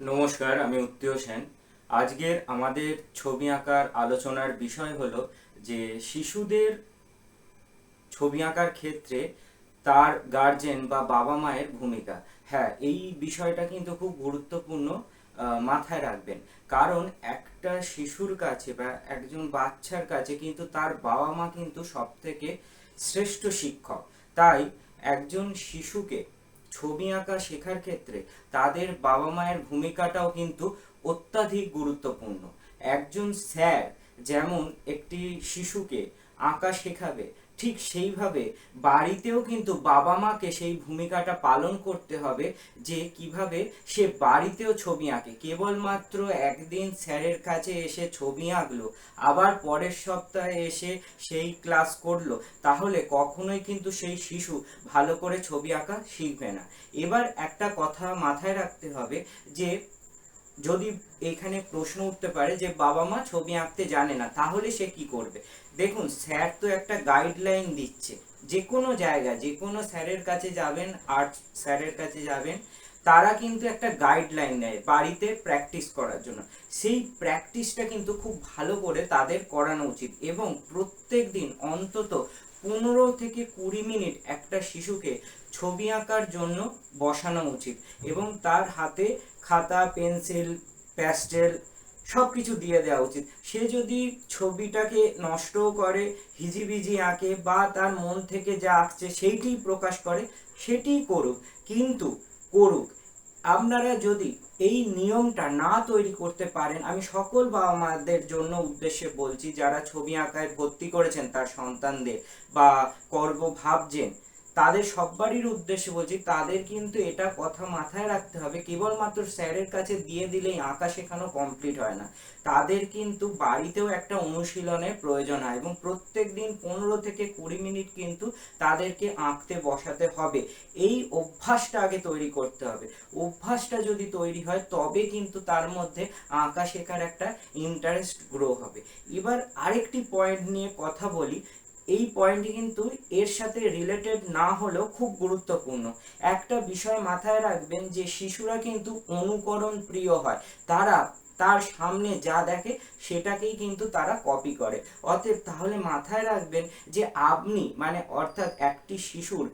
নমস্কার, আমি উত্তীয় সেন। আজকের আমাদের ছবি আঁকার আলোচনার বিষয় হলো যে শিশুদের ছবি আঁকার ক্ষেত্রে তার গার্জেন বা বাবা মায়ের ভূমিকা। হ্যাঁ এই বিষয়টা কিন্তু খুব গুরুত্বপূর্ণ মাথায় রাখবেন। কারণ একটা শিশুর কাছে বা একজন বাচ্চার কাছে কিন্তু তার বাবা মা কিন্তু সব থেকে শ্রেষ্ঠ শিক্ষক। তাই একজন শিশুকে ছবি আঁকা শেখার ক্ষেত্রে তাদের বাবা মায়ের ভূমিকাটাও কিন্তু অত্যাধিক গুরুত্বপূর্ণ। একজন স্যার যেমন একটি শিশুকে আঁকা শেখাবে ঠিক সেইভাবে বাড়িতেও কিন্তু বাবা মাকে সেই ভূমিকাটা পালন করতে হবে যে কীভাবে সে বাড়িতেও ছবি আঁকে। কেবলমাত্র একদিন স্যারের কাছে এসে ছবি আঁকলো, আবার পরের সপ্তাহে এসে সেই ক্লাস করল, তাহলে কখনোই কিন্তু সেই শিশু ভালো করে ছবি আঁকা শিখবে না। এবার একটা কথা মাথায় রাখতে হবে যে যদি এখানে প্রশ্ন উঠতে পারে যে, বাবা মা ছবি আঁকতে জানে না, তাহলে সে কি করবে? দেখুন, স্যার তো একটা গাইডলাইন দিচ্ছে। যে কোনো জায়গায় যে কোনো স্যারের কাছে যাবেন আর্ট স্যারের কাছে যাবেন, তারা কিন্তু একটা গাইডলাইন নেয় বাড়িতে প্র্যাকটিস করার জন্য। সেই প্র্যাকটিসটা কিন্তু খুব ভালো করে তাদের করানো উচিত এবং প্রত্যেক দিন অন্তত পনেরো থেকে কুড়ি মিনিট একটা শিশুকে ছবি আঁকার জন্য বসানো উচিত এবং তার হাতে খাতা, পেন্সিল, প্যাস্টেল সব কিছু দিয়ে দেওয়া উচিত। সে যদি ছবিটাকে নষ্টও করে, হিজিবিজি আঁকে বা তার মন থেকে যা আঁকছে সেইটি প্রকাশ করে, সেটিই করুক, কিন্তু করুক। আপনারা যদি এই নিয়মটা না তৈরি করতে পারেন, আমি সকল বাবা মাদের জন্য উদ্দেশ্যে বলছি, যারা ছবি আঁকায় ভর্তি করেছেন তার সন্তানদের বা করব ভাবছেন তাদের সব্বারই উদ্দেশ্যে বলছি, তাদের কিন্তু এটা কথা মাথায় রাখতে হবে। কেবলমাত্র স্যারের কাছে দিয়ে দিলেই আঁকা শেখানো কমপ্লিট হয় না। তাদের কিন্তু বাড়িতেও একটা অনুশীলনের প্রয়োজন হয় এবং প্রত্যেক দিন পনেরো থেকে কুড়ি মিনিট কিন্তু তাদেরকে আঁকতে বসাতে হবে। এই অভ্যাসটা আগে তৈরি করতে হবে। অভ্যাসটা যদি তৈরি হয়, তবে কিন্তু তার মধ্যে আঁকা শেখার একটা ইন্টারেস্ট গ্রো হবে। এবার আরেকটি পয়েন্ট নিয়ে কথা বলি। এই পয়েন্টটি কিন্তু এর সাথে রিলেটেড না হলেও খুব গুরুত্বপূর্ণ। একটা বিষয় মাথায় রাখবেন যে শিশুরা কিন্তু অনুকরণ প্রিয় হয়। তারা তার সামনে যা দেখে সেটাকেই কিন্তু তারা কপি করে। অতএব তাহলে মাথায় রাখবেন যে আপনি মানে অর্থাৎ একটি শিশুর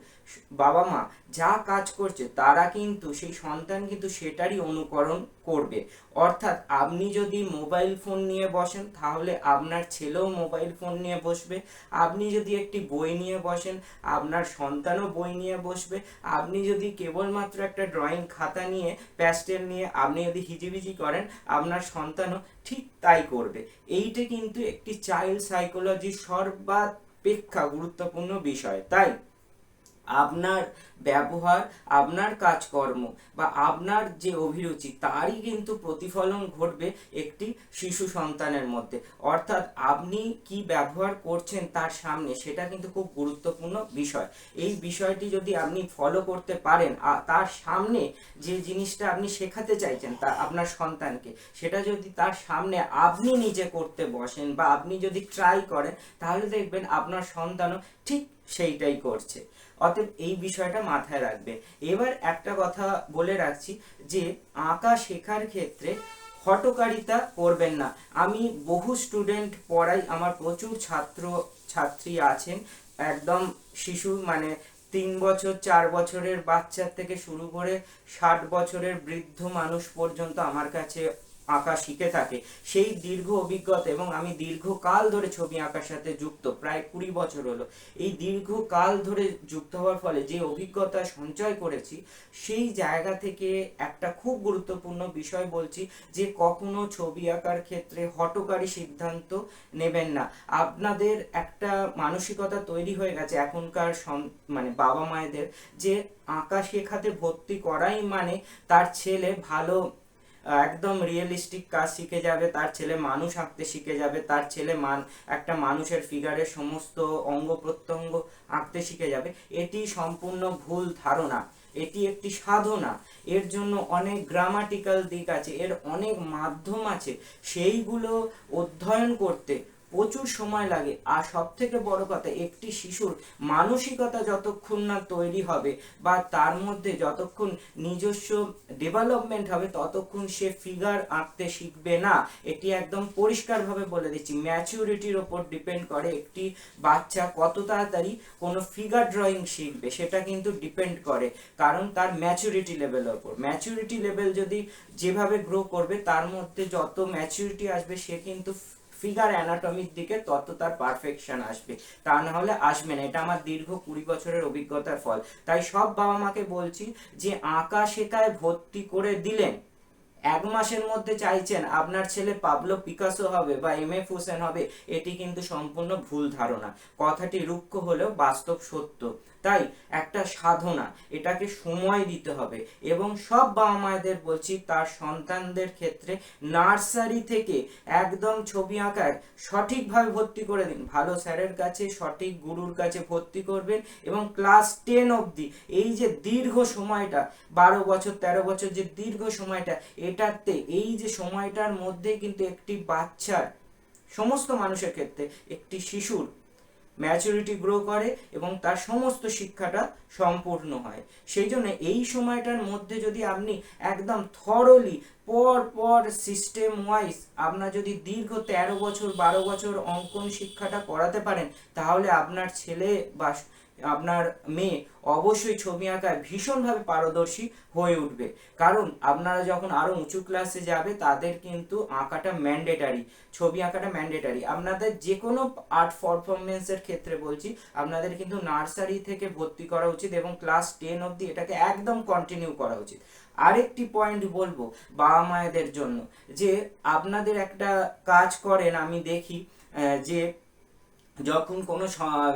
বাবা মা যা কাজ করছে, তারা কিন্তু সেই সন্তান কিন্তু সেটারই অনুকরণ করবে। অর্থাৎ আপনি যদি মোবাইল ফোন নিয়ে বসেন, তাহলে আপনার ছেলেও মোবাইল ফোন নিয়ে বসবে। আপনি যদি একটি বই নিয়ে বসেন, আপনার সন্তানও বই নিয়ে বসবে। আপনি যদি কেবলমাত্র একটা ড্রয়িং খাতা নিয়ে প্যাস্টেল নিয়ে আপনি যদি হিজিবিজি করেন, আপনার সন্তানও ঠিক তাই করবে। এইটা কিন্তু একটি চাইল্ড সাইকোলজির সর্বাপেক্ষা গুরুত্বপূর্ণ বিষয় তাই? আপনার ব্যবহার, আপনার কাজকর্ম বা আপনার যে অভিরুচি, তারই কিন্তু প্রতিফলন ঘটবে একটি শিশু সন্তানের মধ্যে। অর্থাৎ আপনি কি ব্যবহার করছেন তার সামনে, সেটা কিন্তু খুব গুরুত্বপূর্ণ বিষয়। এই বিষয়টি যদি আপনি ফলো করতে পারেন তার সামনে যে জিনিসটা আপনি শেখাতে চাইছেন তা আপনার সন্তানকে, সেটা যদি তার সামনে আপনি নিজে করতে বসেন বা আপনি যদি ট্রাই করেন, তাহলে দেখবেন আপনার সন্তানও ঠিক সেইটাই করছে। অতএব এই বিষয়টা মাথায় রাখবে। এবার একটা কথা বলে রাখছি যে, আঁকা শেখার ক্ষেত্রে হটকারিতা করবেন না। আমি বহু স্টুডেন্ট পড়াই, আমার প্রচুর ছাত্র, ছাত্রী আছেন। একদম শিশু মানে তিন বছর, চার বছরের বাচ্চার থেকে শুরু করে ষাট বছরের বৃদ্ধ মানুষ পর্যন্ত আমার কাছে আঁকা শিখে থাকে। সেই দীর্ঘ অভিজ্ঞতা এবং আমি দীর্ঘকাল ধরে ছবি আঁকার সাথে যুক্ত, প্রায় কুড়ি বছর হলো। এই দীর্ঘকাল ধরে যুক্ত হওয়ার ফলে যে অভিজ্ঞতা সঞ্চয় করেছি, সেই জায়গা থেকে একটা খুব গুরুত্বপূর্ণ বিষয় বলছি যে কখনো ছবি আঁকার ক্ষেত্রে হটকারী সিদ্ধান্ত নেবেন না। আপনাদের একটা মানসিকতা তৈরি হয়ে গেছে এখনকার মানে বাবা মায়েদের যে আঁকা শেখাতে ভর্তি করাই মানে তার ছেলে ভালো একদম রিয়েলিস্টিক কাজ শিখে যাবে, তার ছেলে মানুষ আঁকতে শিখে যাবে, তার ছেলে মান, একটা মানুষের ফিগারের সমস্ত অঙ্গ প্রত্যঙ্গ আঁকতে শিখে যাবে। এটি সম্পূর্ণ ভুল ধারণা, এটি একটি সাধনা। এর জন্য অনেক গ্রামাটিক্যাল দিক আছে, এর অনেক মাধ্যম আছে, সেইগুলো অধ্যয়ন করতে প্রচুর সময় লাগে। আর সব থেকে বড় কথা, একটি শিশুর মানসিকতা যতক্ষণ না তৈরি হবে বা তার মধ্যে যতক্ষণ নিজস্ব ডেভেলপমেন্ট হবে, ততক্ষণ সে ফিগার আঁকতে শিখবে না। এটি একদম পরিষ্কারভাবে বলে দিচ্ছি। ম্যাচুরিটির ওপর ডিপেন্ড করে একটি বাচ্চা কত তাড়াতাড়ি কোনো ফিগার ড্রয়িং শিখবে, সেটা কিন্তু ডিপেন্ড করে। কারণ তার ম্যাচুরিটি লেভেলের ওপর। ম্যাচুরিটি লেভেল যদি যেভাবে গ্রো করবে, তার মধ্যে যত ম্যাচুরিটি আসবে, সে কিন্তু ফিগার অ্যানাটমির দিকে তত তার পারফেকশন আসবে। তা না হলে আসবে না। এটা আমার দীর্ঘ কুড়ি বছরের অভিজ্ঞতার ফল। তাই সব বাবা মাকে বলছি যে আঁকা শেখায় ভর্তি করে দিলেন। এক মাসের মধ্যে চাইছেন আপনার ছেলে পাবলো পিকাসো হবে বা এম এফ হোসেন হবে, এটি কিন্তু সম্পূর্ণ ভুল ধারণা। কথাটি রুক্ষ হলেও বাস্তব সত্য। তাই একটা সাধনা, এটাকে সময় দিতে হবে। এবং সব বাবা মায়েদের বলছি, তার সন্তানদের ক্ষেত্রে নার্সারি থেকে একদম ছবি আঁকায় সঠিকভাবে ভর্তি করে দিন। ভালো স্যারের কাছে, সঠিক গুরুর কাছে ভর্তি করবেন এবং ক্লাস টেন অবধি এই যে দীর্ঘ সময়টা, বারো বছর, তেরো বছর যে দীর্ঘ সময়টা, এটাতে এই যে সময়টার মধ্যে কিন্তু একটি বাচ্চার, সমস্ত মানুষের ক্ষেত্রে একটি শিশুর ম্যাচুরিটি গ্রো করে এবং তার সমস্ত শিক্ষাটা সম্পূর্ণ হয়। সেই জন্য এই সময়টার মধ্যে যদি আপনি একদম থরলি পর পর সিস্টেম ওয়াইজ আপনার যদি দীর্ঘ তেরো বছর, বারো বছর অঙ্কন শিক্ষাটা করাতে পারেন, তাহলে আপনার ছেলে বা আপনার মেয়ে অবশ্যই ছবি আঁকায় ভীষণভাবে পারদর্শী হয়ে উঠবে। কারণ আপনারা যখন আরও উঁচু ক্লাসে যাবে, তাদের কিন্তু আঁকাটা ম্যান্ডেটারি ছবি আঁকাটা ম্যান্ডেটারি আপনাদের যে কোনো আর্ট পারফরমেন্সের ক্ষেত্রে বলছি, আপনাদের কিন্তু নার্সারি থেকে ভর্তি করা উচিত এবং ক্লাস টেন অবধি এটাকে একদম কন্টিনিউ করা উচিত। আরেকটি পয়েন্ট বলব বাবা মায়েদের জন্য, যে আপনাদের একটা কাজ করেন, আমি দেখি যে যখন কোনো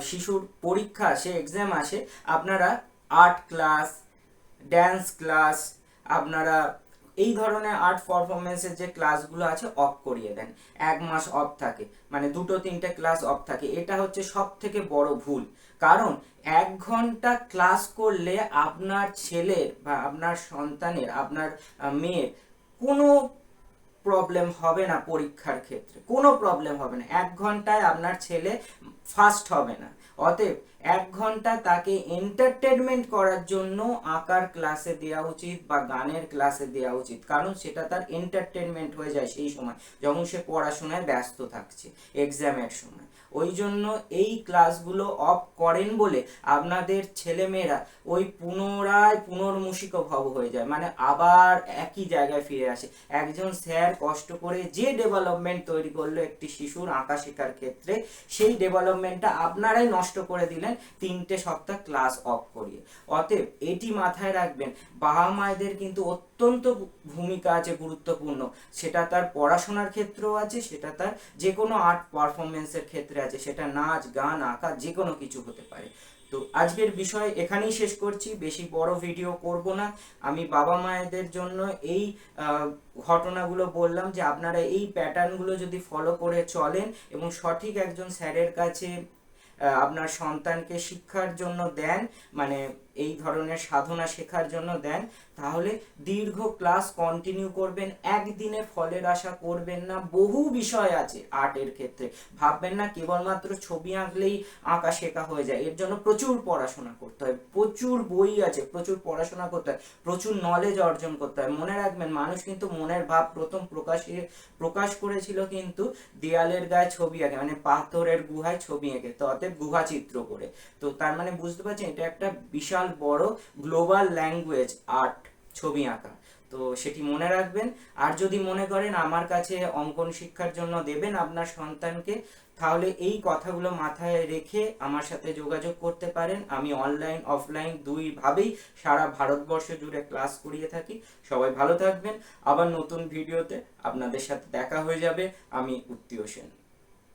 শিশুর পরীক্ষা আসে এক্সাম আসে, আপনারা আর্ট ক্লাস ড্যান্স ক্লাস আপনারা এই ধরনের আর্ট পারফরমেন্সের যে ক্লাসগুলো আছে অফ করিয়ে দেন। এক মাস অফ থাকে। মানে দুটো, তিনটে ক্লাস অফ থাকে। এটা হচ্ছে সব থেকে বড় ভুল। কারণ এক ঘণ্টা ক্লাস করলে আপনার ছেলের বা আপনার সন্তানের, আপনার মেয়ের কোনো প্রবলেম হবে না পরীক্ষার ক্ষেত্রে। কোনো প্রবলেম হবে না। এক ঘন্টায় আপনার ছেলে ফার্স্ট হবে না। অতএব এক ঘণ্টা তাকে এন্টারটেনমেন্ট করার জন্য আঁকার ক্লাসে দেওয়া উচিত বা গানের ক্লাসে দেওয়া উচিত। কারণ সেটা তার এন্টারটেনমেন্ট হয়ে যায় সেই সময়, যখন সে পড়াশোনায় ব্যস্ত থাকছে এক্সামের সময়। ওই জন্য এই ক্লাসগুলো অফ করেন বলে আপনাদের ছেলেমেয়েরা ওই পুনরায় পুনর্মুষিক ভব হয়ে যায়। মানে আবার একই জায়গায় ফিরে আসে। একজন স্যার কষ্ট করে যে ডেভেলপমেন্ট তৈরি করল একটি শিশুর আঁকা শেখার ক্ষেত্রে, সেই ডেভেলপমেন্টটা আপনারাই নষ্ট করে দিলেন তিনটে সপ্তাহ ক্লাস অফ করিয়ে। অতএব এটি মাথায় রাখবেন বাবা মায়েদের কিন্তু অত্যন্ত ভূমিকা আছে, গুরুত্বপূর্ণ। সেটা তার পড়াশোনার ক্ষেত্রেও আছে, সেটা তার যে কোনো আর্ট পারফরমেন্সের ক্ষেত্রে আছে, সেটা নাচ, গান, আঁকা যে কোনো কিছু হতে পারে। তো আজকের বিষয় এখানেই শেষ করছি, বেশি বড় ভিডিও করব না। আমি বাবা মায়েদের জন্য এই ঘটনাগুলো বললাম যে আপনারা এই প্যাটার্নগুলো যদি ফলো করে চলেন এবং সঠিক একজন স্যারের কাছে আপনার সন্তানকে শিক্ষার জন্য দেন মানে এই ধরনের সাধনা শেখার জন্য দেন, তাহলে দীর্ঘ ক্লাস কন্টিনিউ করবেন, একদিনে ফলের আশা করবেন না, বহু বিষয় আছে আর্টের ক্ষেত্রে। ভাববেন না, কেবলমাত্র ছবি আঁকলেই আঁকা শেখা হয়ে যায়, এর জন্য প্রচুর পড়াশোনা করতে হয়, প্রচুর বই আছে, প্রচুর পড়াশোনা করতে হয়, প্রচুর নলেজ অর্জন করতে হয়। মনে রাখবেন, মানুষ কিন্তু মনের ভাব প্রথম প্রকাশে, প্রকাশ করেছিল কিন্তু দেয়ালের গায়ে ছবি আঁকে মানে পাথরের গুহায় ছবি এঁকে, তো অতএব গুহা চিত্র করে। তো তার মানে বুঝতে পারছেন, এটা একটা বিশাল বড় গ্লোবাল ল্যাঙ্গুয়েজ আর্ট ছবি আঁকা। তো সেটি মনে রাখবেন। আর যদি মনে করেন আমার কাছে অঙ্কন শিক্ষার জন্য দেবেন আপনার সন্তানকে, তাহলে এই কথাগুলো মাথায় রেখে আমার সাথে যোগাযোগ করতে পারেন। আমি অনলাইন, অফলাইন দুই ভাবেই সারা ভারতবর্ষ জুড়ে ক্লাস করিয়ে থাকি। সবাই ভালো থাকবেন। আবার নতুন ভিডিওতে আপনাদের সাথে দেখা হয়ে যাবে। আমি উত্তীয় সেন